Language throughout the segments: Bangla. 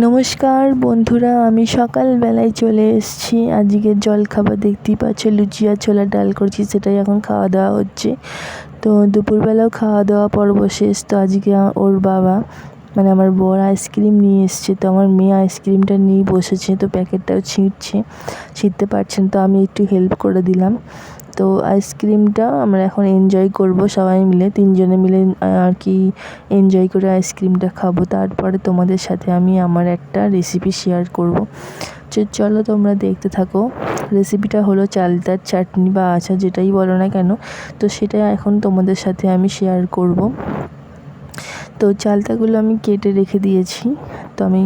নমস্কার বন্ধুরা, আমি সকালবেলায় চলে এসেছি। আজকে জল খাবার দেখতেই পাচ্ছ, লুচি আর ডাল করছি, সেটাই এখন খাওয়া দাওয়া হচ্ছে। তো দুপুরবেলাও খাওয়া দাওয়া, পর্ব শেষ। তো আজকে ওর বাবা মানে আমার বর আইসক্রিম নিয়ে এসছে, তো আমার মেয়ে আইসক্রিমটা নিয়ে বসেছে, তো প্যাকেটটাও ছিঁড়ছে ছিঁড়তে পারছেন তো আমি একটু হেল্প করে দিলাম। তো আইসক্রিমটা আমরা এখন এনজয় করব সবাই মিলে, তিনজনে মিলে আর কি এনজয় করে আইসক্রিমটা খাব। তারপরে তোমাদের সাথে আমি আমার একটা রেসিপি শেয়ার করব। চলো তোমরা দেখতে থাকো। রেসিপিটা হলো চালতার চাটনি বা আচার যেটাই বলো না কেন, তো সেটা এখন তোমাদের সাথে আমি শেয়ার করব। তো চালতাগুলো আমি কেটে রেখে দিয়েছি। তো আমি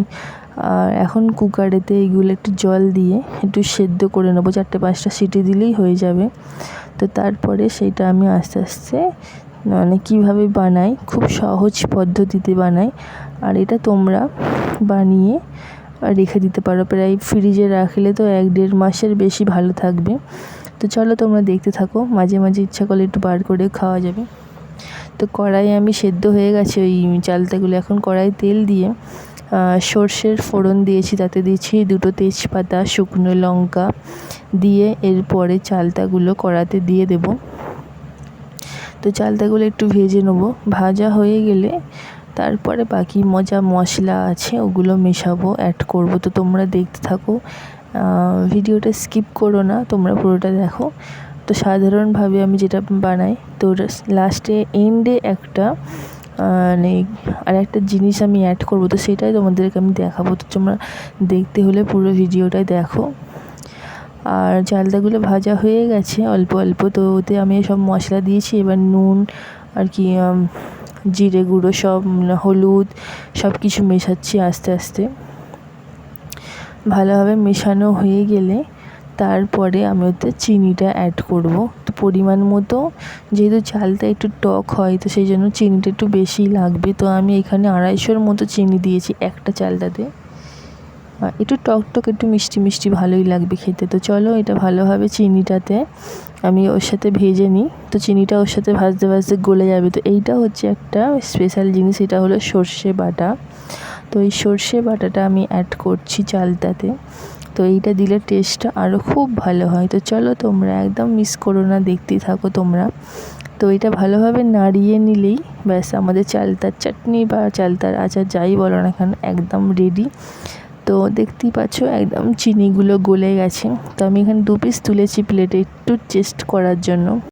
আর এখন কুকারেতে এগুলো একটু জল দিয়ে একটু সেদ্ধ করে নেব। চারটে পাঁচটা সিটি দিলেই হয়ে যাবে। তো তারপরে সেইটা আমি আস্তে আস্তে মানে কীভাবে বানাই, খুব সহজ পদ্ধতিতে বানাই। আর এটা তোমরা বানিয়ে রেখে দিতে পারো। প্রায় ফ্রিজে রাখলে তো এক দেড় মাসের বেশি ভালো থাকবে। তো চলো তোমরা দেখতে থাকো। মাঝে মাঝে ইচ্ছা করলে একটু বার করে খাওয়া যাবে। তো কড়াই আমি সেদ্ধ হয়ে গেছে ওই চালতাগুলো। এখন কড়াই তেল দিয়ে সর্ষের ফোড়ন দিয়েছি, তাতে দিয়েছি দুটো তেজপাতা, শুকনো লঙ্কা দিয়ে এরপরে চালতাগুলো কড়াতে দিয়ে দেব। তো চালতাগুলো একটু ভেজে নেব। ভাজা হয়ে গেলে তারপরে বাকি মজা মশলা আছে, ওগুলো মেশাবো অ্যাড করব। তো তোমরা দেখতে থাকো ভিডিওটা স্কিপ করো না, তোমরা পুরোটা দেখো। তো সাধারণভাবে আমি যেটা বানাই, তো লাস্টে এন্ডে একটা মানে আর একটা জিনিস আমি অ্যাড করব, তো সেটাই তোমাদেরকে আমি দেখাবো। তো তোমরা দেখতে হলে পুরো ভিডিওটাই দেখো। আর চালতাগুলো ভাজা হয়ে গেছে অল্প অল্প, তো ওতে আমি সব মশলা দিয়েছি। এবার নুন আর কি জিরে গুঁড়ো সব হলুদ সব কিছু মেশাচ্ছি আস্তে আস্তে। ভালোভাবে মেশানো হয়ে গেলে তারপরে আমি ওতে চিনিটা অ্যাড করব। পরিমাণ মতো। যেহেতু চালটা একটু টক হয়, তো সেই জন্য চিনিটা একটু বেশিই লাগবে। তো আমি এখানে আড়াইশোর মতো চিনি দিয়েছি একটা চালটাতে। একটু টক টক, একটু মিষ্টি মিষ্টি ভালোই লাগবে খেতে। তো চলো, এটা ভালোভাবে চিনিটাতে। আমি ওর সাথে ভেজে নিই। তো চিনিটা ওর সাথে ভাজতে ভাজতে গলে যাবে। তো এইটা হচ্ছে একটা স্পেশাল জিনিস, এটা হলো সর্ষে বাটা। তো এই সর্ষে বাটাটা আমি অ্যাড করছি চালটাতে। তো এইটা দিলে টেস্টটা আরও খুব ভালো হয়। তো চলো তোমরা একদম মিস করো না, দেখতেই থাকো তোমরা। তো এটা ভালোভাবে নাড়িয়ে নিলেই ব্যাস আমাদের চালতার চাটনি বা চালতার আচার যাই বলো না কেন একদম রেডি তো দেখতেই পাচ্ছ একদম চিনিগুলো গলে গেছে। তো আমি এখানে দু পিস তুলেছি প্লেটে একটু টেস্ট করার জন্য।